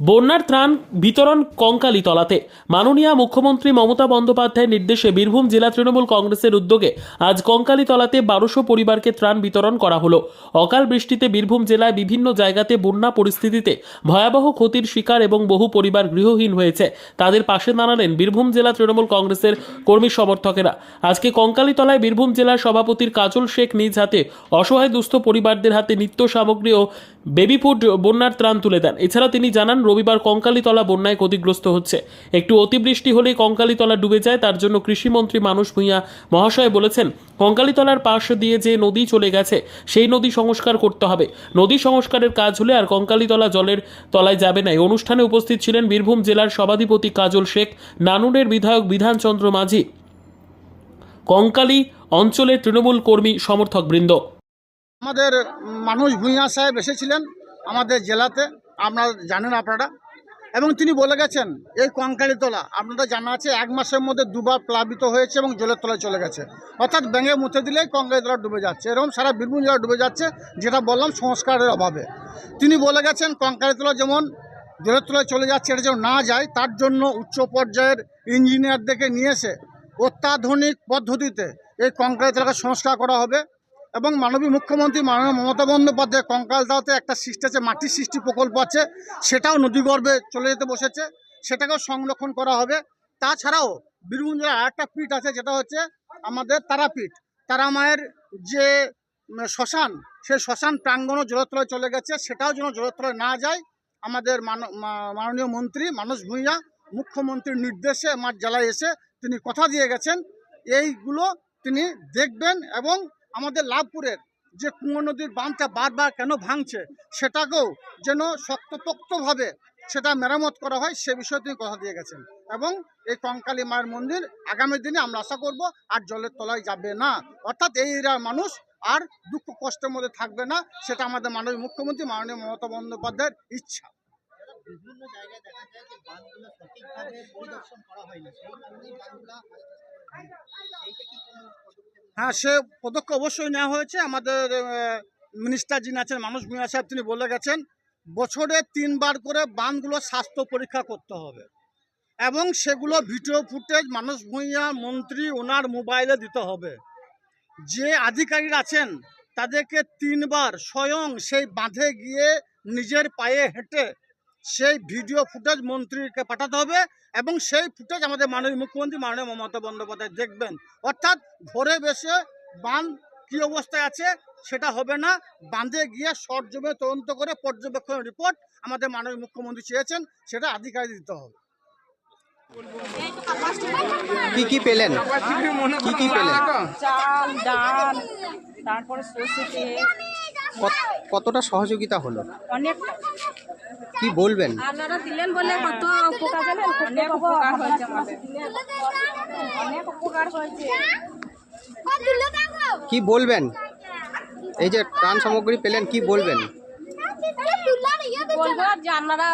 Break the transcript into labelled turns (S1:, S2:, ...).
S1: বন্যার ত্রাণ বিতরণ কঙ্কালী তলাতে মাননীয় মুখ্যমন্ত্রী মমতা বন্দ্যোপাধ্যায়ের নির্দেশে বীরভূম জেলা তৃণমূল কংগ্রেসের উদ্যোগে আজ কঙ্কালী তলাতে বারোশো পরিবারকে ত্রাণ বিতরণ করা হলো। অকাল বৃষ্টিতে বীরভূম জেলায় বিভিন্ন জায়গাতে বন্যা পরিস্থিতিতে ভয়াবহ ক্ষতির শিকার এবং বহু পরিবার গৃহহীন হয়েছে। তাদের পাশে দাঁড়ালেন বীরভূম জেলা তৃণমূল কংগ্রেসের কর্মী সমর্থকেরা। আজকে কঙ্কালীতলায় বীরভূম জেলার সভাপতির কাজল শেখ নিজ হাতে অসহায় দুস্থ পরিবারদের হাতে নিত্য সামগ্রী ও বেবি ফুড বন্যার ত্রাণ তুলে দেন। এছাড়া তিনি জানান রবিবার কঙ্কালীতলা বন্যায় ক্ষতিগ্রস্ত হচ্ছে। একটু অতিবৃষ্টি হলেই কঙ্কালীতলা ডুবে যায়, তার জন্য কৃষিমন্ত্রী মানুষ ভূঁইয়া মহাশয় বলেছেন, কঙ্কালীতলার পাশ দিয়ে যে নদী চলে গেছে, সেই নদী সংস্কার করতে হবে। নদী সংস্কারের কাজ হলে আর কঙ্কালীতলা জলের তলায় যাবে না। এই অনুষ্ঠানে উপস্থিত ছিলেন বীরভূম জেলার সভাধিপতি কাজল শেখ, নানুরের বিধায়ক বিধানচন্দ্র মাঝি, কঙ্কালী অঞ্চলের তৃণমূল কর্মী সমর্থকবৃন্দ।
S2: আমাদের মানুষ ভূঁইয়া সাহেব এসেছিলেন আমাদের জেলাতে। আপনারা জানেন আপনারা? এবং তিনি বলে গেছেন, এই কঙ্কালীতলা আপনাদের জানা আছে, এক মাসের মধ্যে দুবার প্লাবিত হয়েছে এবং জলের তলায় চলে গেছে। অর্থাৎ ব্যাঙে মুছে দিলেই কঙ্কালীতলা ডুবে যাচ্ছে। এরকম সারা বীরভূম জেলা ডুবে যাচ্ছে, যেটা বললাম সংস্কারের অভাবে। তিনি বলে গেছেন কঙ্কালীতলা যেমন জলের তলায় চলে যাচ্ছে, এটা যেন না যায়, তার জন্য উচ্চ পর্যায়ের ইঞ্জিনিয়ারদেরকে নিয়ে এসে অত্যাধুনিক পদ্ধতিতে এই কঙ্কালীতলাকে সংস্কার করা হবে। এবং মাননীয় মুখ্যমন্ত্রী মাননীয় মমতা বন্দ্যোপাধ্যায় কঙ্কালদাতে একটা সৃষ্টি আছে, মাটির সৃষ্টি প্রকল্প আছে, সেটাও নদীগর্ভে চলে যেতে বসেছে, সেটাকেও সংরক্ষণ করা হবে। তাছাড়াও বীরভূম জেলার আরেকটা পিঠ আছে, যেটা হচ্ছে আমাদের তারাপীঠ। তারামায়ের যে শ্মশান, সেই শ্মশান প্রাঙ্গণও জলতলায় চলে গেছে, সেটাও যেন জলতলায় না যায়, আমাদের মান- মাননীয় মন্ত্রী মানস ভূঁইয়া মুখ্যমন্ত্রীর নির্দেশে আমার জেলায় এসে তিনি কথা দিয়ে গেছেন, এইগুলো তিনি দেখবেন এবং আমাদের লাভপুরের যে কুঁয়ো নদীর বাঁধটা বারবার কেন ভাঙছে, সেটাকেও যেন শক্তপোক্তভাবে সেটা মেরামত করা হয়, সে বিষয়ে তিনি কথা দিয়ে গেছেন। এবং এই কঙ্কালী মায়ের মন্দির আগামী দিনে আমরা আশা করব আর জলের তলায় যাবে না। অর্থাৎ এই এরিয়ার মানুষ আর দুঃখ কষ্টের মধ্যে থাকবে না, সেটা আমাদের মাননীয় মুখ্যমন্ত্রী, মাননীয় মমতা বন্দ্যোপাধ্যায়ের ইচ্ছা।
S3: বিভিন্ন জায়গায় দেখা যায় যে বাঁধগুলো সঠিকভাবে পরিদর্শন করা সেই কারণেই বাঁধগুলো
S2: হ্যাঁ সে পদক্ষেপ অবশ্যই নেওয়া হয়েছে। আমাদের মিনিস্টার যিনি আছেন মানুষ ভূঁইয়া সাহেব, তিনি বলে গেছেন, বছরে তিনবার করে বাঁধগুলো স্বাস্থ্য পরীক্ষা করতে হবে। এবং সেগুলো ভিডিও ফুটেজ মানুষ ভূঁইয়া মন্ত্রী ওনার মোবাইলে দিতে হবে। যে আধিকারিক আছেন, তাদেরকে তিনবার স্বয়ং সেই বাঁধে গিয়ে নিজের পায়ে হেঁটে সেই ভিডিও ফুটেজ মন্ত্রীকে পাঠাতে হবে এবং সেই ফুটেজ আমাদের মাননীয় মুখ্যমন্ত্রী মাননীয় মমতা বন্দ্যোপাধ্যায় দেখবেন। অর্থাৎ ঘরে বসে বাঁধ কী অবস্থায় আছে সেটা হবে না। বাঁধে গিয়ে সরজমে তদন্ত করে পর্যবেক্ষণ রিপোর্ট আমাদের মাননীয় মুখ্যমন্ত্রী চেয়েছেন সেটা আধিকারিক দিতে হবে।
S4: কি কি পেলেন? কি কি পেলেন?
S5: চাল ডাল তারপরে সর্ষে
S4: কতটা সহযোগিতা হলো?
S5: অনেকটা।
S4: কি বলবেন?
S5: আপনারা দিলেন বলে কত উপকার পেলেন অনেক উপকার হয়েছে আমাদের। অনেক উপকার হয়েছে।
S4: কি বলবেন? এই যে ত্রাণ সামগ্রী পেলেন কি বলবেন?
S5: বলব যে আপনারা